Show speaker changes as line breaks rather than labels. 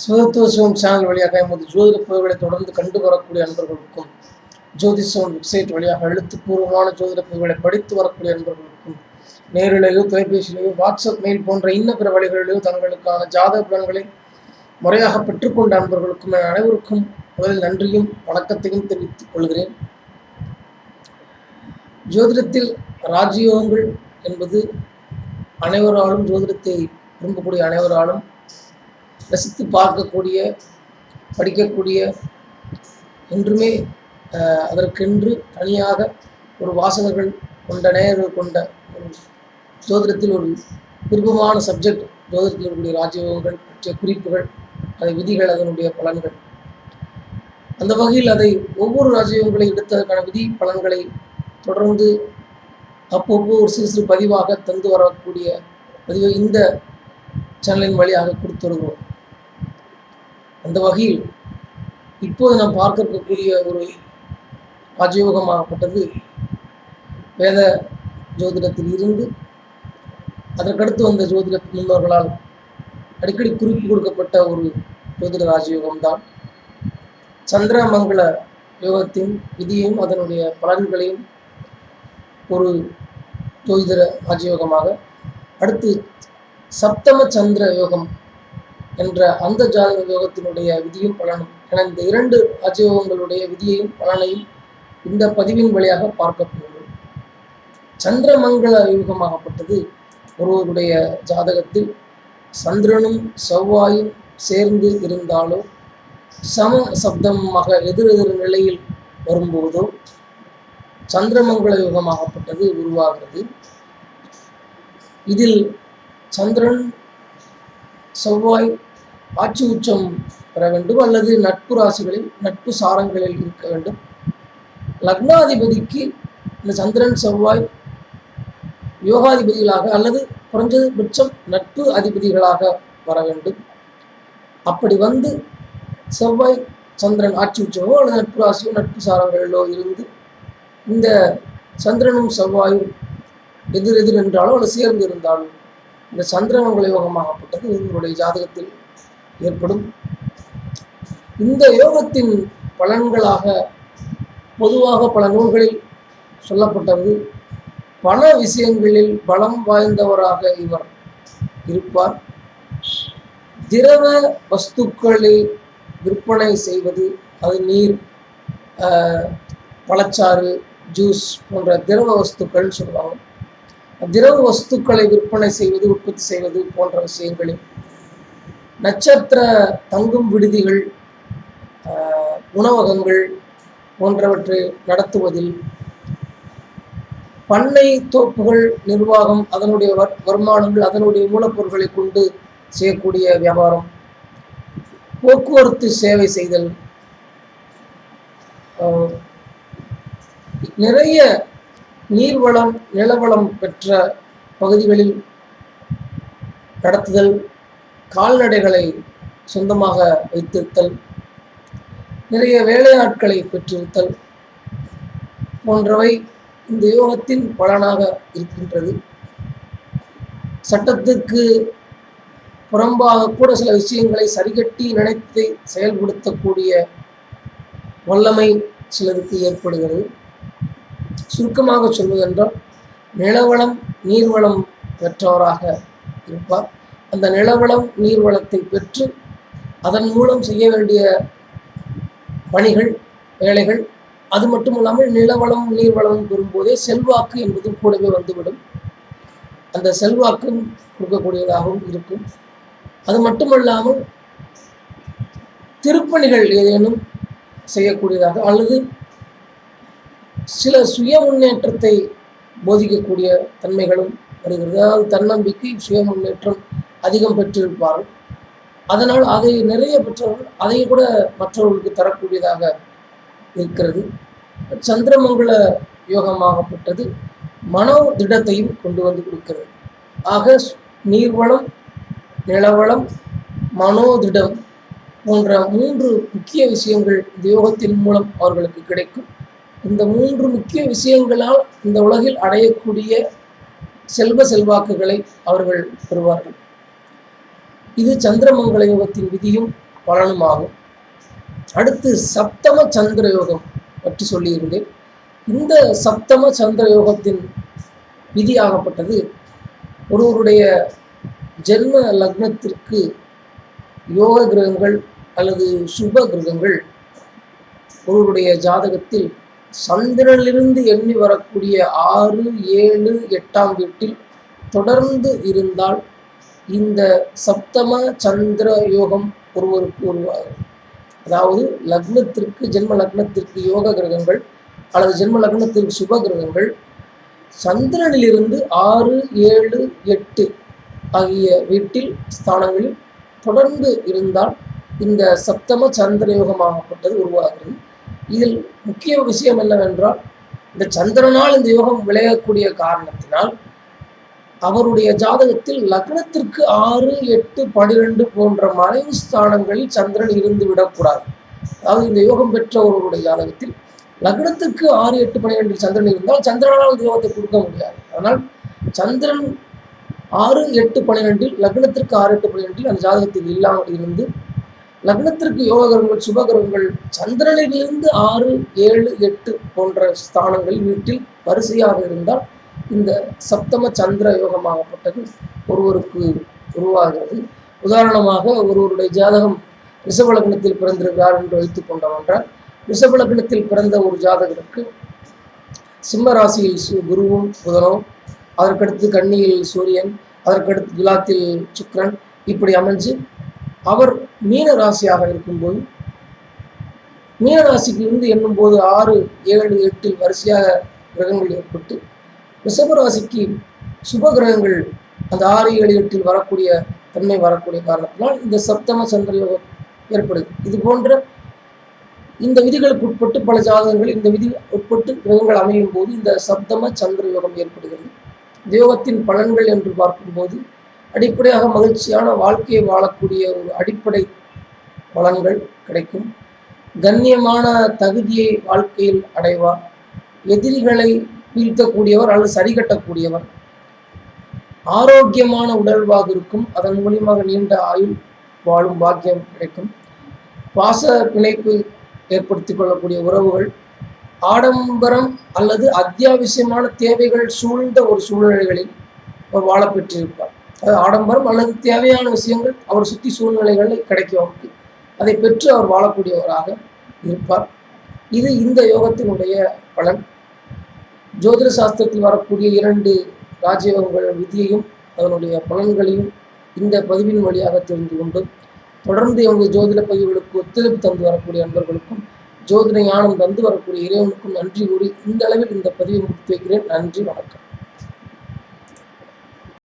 சுதத்துவம் channel வழியாக எமது ஜோதிட பதிவுகளை தொடர்ந்து கண்டு வரக்கூடிய அன்பர்களுக்கும் ஜோதிஷம் வெப்சைட் வழியாக எழுத்துப்பூர்வமான ஜோதிட பதிவுகளை படித்து வரக்கூடிய அன்பர்களுக்கும் நேரிலேயோ தொலைபேசியிலேயோ வாட்ஸ்அப் மெயில் போன்ற இன்ன பிற வழிகளிலேயோ தங்களுக்கான ஜாதக பலன்களை முறையாக பெற்றுக்கொண்ட அன்பர்களுக்கும் என அனைவருக்கும் முதலில் நன்றியும் வணக்கத்தையும் தெரிவித்துக் கொள்கிறேன். ஜோதிடத்தில் ராஜயோகங்கள் என்பது அனைவராலும் ஜோதிடத்தை விரும்பக்கூடிய அனைவராலும் ரசித்து பார்க்கக்கூடிய படிக்கக்கூடிய என்றுமே அதற்கென்று தனியாக ஒரு வாசகர்கள் கொண்ட நேயர்கள் கொண்ட ஒரு ஜோதிடத்தில் ஒரு விருப்பமான சப்ஜெக்ட் ஜோதிடத்தில் இருக்கக்கூடிய ராஜயோகங்கள் பற்றிய குறிப்புகள் அதை விதிகள் அதனுடைய பலன்கள். அந்த வகையில் அதை ஒவ்வொரு ராஜயோகங்களை எடுத்ததற்கான விதி பலன்களை தொடர்ந்து அப்பப்போ ஒரு சிறு சிறு பதிவாக தந்து வரக்கூடிய பதிவை இந்த சேனலின் வழியாக கொடுத்து வருகிறோம். அந்த வகையில் இப்போது நாம் பார்க்க இருக்கக்கூடிய ஒரு ராஜயோகமாகப்பட்டது வேத ஜோதிடத்தில் இருந்து அதற்கடுத்து வந்த ஜோதிட முன்னோர்களால் அடிக்கடி குறிப்பு கொடுக்கப்பட்ட ஒரு ஜோதிட ராஜயோகம்தான். சந்திரமங்கல யோகத்தின் விதியையும் அதனுடைய பலன்களையும் ஒரு ஜோதிட ராஜயோகமாக அடுத்து சப்தம சந்திர யோகம் என்ற அந்த ஜாதக யோகத்தினுடைய விதியும் பலனும். என இந்த இரண்டு ராஜயோகங்களுடைய விதியையும் பலனையும் இந்த பதிவின் வழியாக பார்க்க போகிறோம். சந்திரமங்கல யோகமாகப்பட்டது ஒருவருடைய ஜாதகத்தில். சந்திரனும் செவ்வாயும் சேர்ந்து இருந்தாலோ சம சப்தமாக எதிரெதிர் நிலையில் வரும்போதோ சந்திரமங்கள யுகமாகப்பட்டது உருவாகிறது. இதில் சந்திரன் செவ்வாய் ஆட்சி உச்சம் பெற வேண்டும் அல்லது நட்பு ராசிகளில் நட்பு சாரங்களில் இருக்க வேண்டும். லக்னாதிபதிக்கு இந்த சந்திரன் செவ்வாய் யோகாதிபதிகளாக அல்லது குறைஞ்சது பட்சம் நட்பு அதிபதிகளாக வர வேண்டும். அப்படி வந்து செவ்வாய் சந்திரன் ஆட்சி உச்சமோ அல்லது நட்பு ராசியோ நட்பு சாரங்களிலோ இருந்து இந்த சந்திரனும் செவ்வாயும் எதிர் எதிர் என்றாலும் அல்லது சேர்ந்து இருந்தாலும் இந்த சந்திரமங்கள யோகமாகப்பட்டது உங்களுடைய ஜாதகத்தில் ஏற்படும். இந்த யோகத்தின் பலன்களாக பொதுவாக பல நூல்களில் சொல்லப்பட்டது. பல விஷயங்களில் பலம் வாய்ந்தவராக இவர் இருப்பார். திரவ வஸ்துக்களை விற்பனை செய்வது அது நீர் ஆஹ், பழச்சாறு ஜூஸ் போன்ற திரவ வஸ்துக்கள் சொல்லுவாங்க. திரவ வஸ்துக்களை விற்பனை செய்வது உற்பத்தி செய்வது போன்ற விஷயங்களில் நட்சத்திர தங்கும் விடுதிகள் உணவகங்கள் போன்றவற்றை நடத்துவதில் பண்ணை தோப்புகள் நிர்வாகம் அதனுடைய வருமானங்கள் அதனுடைய மூலப்பொருட்களை கொண்டு செய்யக்கூடிய வியாபாரம் போக்குவரத்து சேவை செய்தல் நிறைய நீர்வளம் நிலவளம் பெற்ற பகுதிகளில் நடத்துதல் கால்நடைகளை சொந்தமாக வைத்திருத்தல் நிறைய வேலை நாட்களை பெற்றிருத்தல் போன்றவை இந்த யோகத்தின் பலனாக இருக்கின்றது. சட்டத்திற்கு புறம்பாக கூட சில விஷயங்களை சரிகட்டி நினைத்து செயல்படுத்தக்கூடிய வல்லமை சிலருக்கு ஏற்படுகிறது. சுருக்கமாக சொல்வதென்றால் நிலவளம் நீர்வளம் பெற்றவராக இருப்பார். அந்த நிலவளம் நீர்வளத்தை பெற்று அதன் மூலம் செய்ய வேண்டிய பணிகள் வேலைகள் அது மட்டும் இல்லாமல் நிலவளம் நீர்வளம் பெறும்போதே செல்வாக்கு என்பது கூடவே வந்துவிடும். அந்த செல்வாக்கும் கொடுக்கக்கூடியதாகவும் இருக்கும். அது மட்டுமல்லாமல் திருப்பணிகள் ஏதேனும் செய்யக்கூடியதாக அல்லது சில சுய முன்னேற்றத்தை போதிக்கக்கூடிய தன்மைகளும் வருகிறது. அதாவது தன்னம்பிக்கை சுய முன்னேற்றம் அதிகம் பெற்றிருப்பார்கள். அதனால் அதை நிறைய பெற்றவர்கள் அதை கூட மற்றவர்களுக்கு தரக்கூடியதாக இருக்கிறது. சந்திரமங்கல யோகமாகப்பட்டது மனோ திடத்தையும் கொண்டு வந்து கொடுக்கிறது. ஆக நீர்வளம் நிலவளம் மனோதிடம் போன்ற மூன்று முக்கிய விஷயங்கள் இந்த யோகத்தின் மூலம் அவர்களுக்கு கிடைக்கும். இந்த மூன்று முக்கிய விஷயங்களால் இந்த உலகில் அடையக்கூடிய செல்வ செல்வாக்குகளை அவர்கள் பெறுவார்கள். இது சந்திரமங்கல யோகத்தின் விதியும் பலனுமாகும். அடுத்து சப்தம சந்திர யோகம் பற்றி சொல்லியிருந்தேன். இந்த சப்தம சந்திர யோகத்தின் விதியாகப்பட்டது ஒருவருடைய ஜென்ம லக்னத்திற்கு யோக கிரகங்கள் அல்லது சுப கிரகங்கள் ஒருவருடைய ஜாதகத்தில் சந்திரனிலிருந்து எண்ணி வரக்கூடிய ஆறு ஏழு எட்டாம் வீட்டில் தொடர்ந்து இருந்தால் இந்த சப்தம சந்திர யோகம் ஒருவருக்கு உருவாகும். அதாவது லக்னத்திற்கு ஜென்ம லக்னத்திற்கு யோக கிரகங்கள் அல்லது ஜென்ம லக்னத்திற்கு சுப கிரகங்கள் சந்திரனிலிருந்து ஆறு ஏழு எட்டு ஆகிய வீட்டில் ஸ்தானங்களில் தொடர்ந்து இருந்தால் இந்த சப்தம சந்திர யோகமாகப்பட்டது உருவாகிறது. இதில் முக்கிய விஷயம் என்னவென்றால் இந்த சந்திரனால் இந்த யோகம் விளையக்கூடிய காரணத்தினால் அவருடைய ஜாதகத்தில் லக்னத்திற்கு ஆறு எட்டு பனிரெண்டு போன்ற மறைவு ஸ்தானங்களில் சந்திரன் இருந்து விடக்கூடாது. அதாவது இந்த யோகம் பெற்ற ஒருவருடைய ஜாதகத்தில் லக்னத்துக்கு ஆறு எட்டு பனிரெண்டில் சந்திரன் இருந்தால் சந்திரனால் இந்த யோகத்தை கொடுக்க முடியாது. அதனால் சந்திரன் ஆறு எட்டு பனிரெண்டில் லக்னத்திற்கு ஆறு எட்டு பனிரெண்டில் அந்த ஜாதகத்தில் இல்லாமல் இருந்து லக்னத்திற்கு யோககிரகங்கள் சுபகிரகங்கள் சந்திரனிலிருந்து ஆறு ஏழு எட்டு போன்ற ஸ்தானங்கள் வீட்டில் வரிசையாக இருந்தால் இந்த சப்தம சந்திர யோகமாகப்பட்டது ஒருவருக்கு உருவாகிறது. உதாரணமாக ஒருவருடைய ஜாதகம் ரிஷபலக்னத்தில் பிறந்திருக்கிறார் என்று வைத்துக் கொண்டோம் என்றால் பிறந்த ஒரு ஜாதகருக்கு சிம்ம ராசியில் குருவும் புதனும் அதற்கடுத்து கன்னியில் சூரியன் அதற்கடுத்து துலாத்தில் சுக்ரன் இப்படி அமைஞ்சு அவர் மீன ராசியாக இருக்கும்போது மீன ராசிக்கு இருந்து எண்ணும்போது ஆறு ஏழு எட்டில் வரிசையாக கிரகங்கள் ஏற்பட்டு ரிஷப ராசிக்கு சுப கிரகங்கள் அந்த ஆறு ஏழு எட்டில் வரக்கூடிய தன்மை வரக்கூடிய காரணத்தினால் இந்த சப்தம சந்திர யோகம் ஏற்படுது. இது போன்ற இந்த விதிகளுக்கு உட்பட்டு பல ஜாதகங்கள் இந்த விதி உட்பட்டு கிரகங்கள் அமையும் போது இந்த சப்தம சந்திர யோகம் ஏற்படுகிறது. யோகத்தின் பலன்கள் என்று பார்க்கும்போது அடிப்படையாக மகிழ்ச்சியான வாழ்க்கையை வாழக்கூடிய ஒரு அடிப்படை பலன்கள் கிடைக்கும். கண்ணியமான தகுதியை வாழ்க்கையில் அடைவார். எதிரிகளை வீழ்த்தக்கூடியவர் அல்லது சரிகட்டக்கூடியவர். ஆரோக்கியமான உடல்வாக இருக்கும். அதன் மூலியமாக நீண்ட ஆயுள் வாழும் பாக்கியம் கிடைக்கும். பாச பிணைப்பு ஏற்படுத்திக் கொள்ளக்கூடிய உறவுகள் ஆடம்பரம் அல்லது அத்தியாவசியமான தேவைகள் சூழ்ந்த ஒரு சூழ்நிலைகளில் அவர் வாழப்பெற்றிருப்பார் ஆடம்பரம் அல்லது தேவையான விஷயங்கள் அவர் சுற்றி சூழ்நிலைகளில் கிடைக்கும். அதை பெற்று அவர் வாழக்கூடியவராக இருப்பார். இது இந்த யோகத்தினுடைய பலன். ஜோதிட சாஸ்திரத்தில் வரக்கூடிய இரண்டு ராஜயோகங்கள் விதியையும் அதனுடைய பலன்களையும் இந்த பதிவின் வழியாக தெரிந்து கொண்டு தொடர்ந்து எமது ஜோதிட பதிவுகளுக்கு ஒத்துழைப்பு தந்து வரக்கூடிய நண்பர்களுக்கும் ஜோதிட ஞானம் தந்து வரக்கூடிய இறைவனுக்கும் நன்றி கூறி இந்த அளவில் இந்த பதிவை முடித்து வைக்கிறேன். நன்றி வணக்கம்.